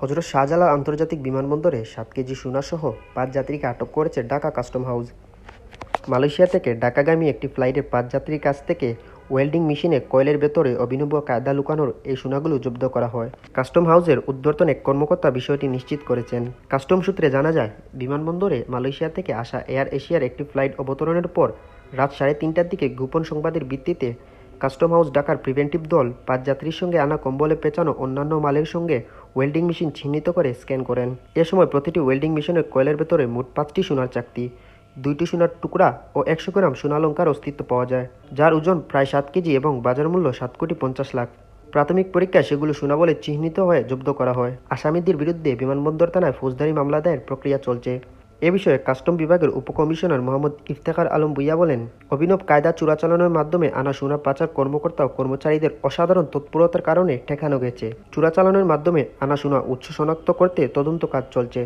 হজরত শাহজালাল আন্তর্জাতিক বিমানবন্দরে সাত কেজি সোনাসহ পাঁচ যাত্রীকে আটক করেছে ঢাকা কাস্টম হাউস। মালয়েশিয়া থেকে ঢাকাগামী একটি ফ্লাইটের পাঁচ যাত্রীর কাছ থেকে ওয়েল্ডিং মেশিনে কয়েলের ভেতরে অভিনব কায়দা লুকানোর এই সোনাগুলো জব্দ করা হয়। কাস্টম হাউসের উদ্বর্তন এক কর্মকর্তা বিষয়টি নিশ্চিত করেছেন। কাস্টম সূত্রে জানা যায়, বিমানবন্দরে মালয়েশিয়া থেকে আসা এয়ার এশিয়ার একটি ফ্লাইট অবতরণের পর রাত সাড়ে তিনটার দিকে গোপন সংবাদের ভিত্তিতে কাস্টম হাউস ঢাকার প্রিভেন্টিভ দল পাঁচ যাত্রীর সঙ্গে আনা কম্বলে পেঁচানো অন্যান্য মালের সঙ্গে ওয়েল্ডিং মেশিন চিহ্নিত করে স্ক্যান করেন। এ সময় প্রতিটি ওয়েল্ডিং মেশিনের কয়েলের ভেতরে মোট পাঁচটি সোনার চাকতি, দুইটি সোনার টুকরা ও একশো গ্রাম সোনালঙ্কার অস্তিত্ব পাওয়া যায়, যার ওজন প্রায় সাত কেজি এবং বাজার মূল্য সাত কোটি পঞ্চাশ লাখ। প্রাথমিক পরীক্ষায় সেগুলো সোনা বলে চিহ্নিত হয়ে জব্দ করা হয়। আসামিদের বিরুদ্ধে বিমানবন্দর থানায় ফৌজদারি মামলা দায়ের প্রক্রিয়া চলছে। এ বিষয়ে কাস্টম বিভাগের উপকমিশনার মোহাম্মদ ইফতেখার আলম বুইয়া বলেন, অভিনব কায়দা চোরাচালানোর মাধ্যমে আনা সোনা পাচার কর্মকর্তা ও কর্মচারীদের অসাধারণ তৎপরতার কারণে ঠেকানো গেছে। চোরাচালানোর মাধ্যমে আনা সোনা উৎস শনাক্ত করতে তদন্ত কাজ চলছে।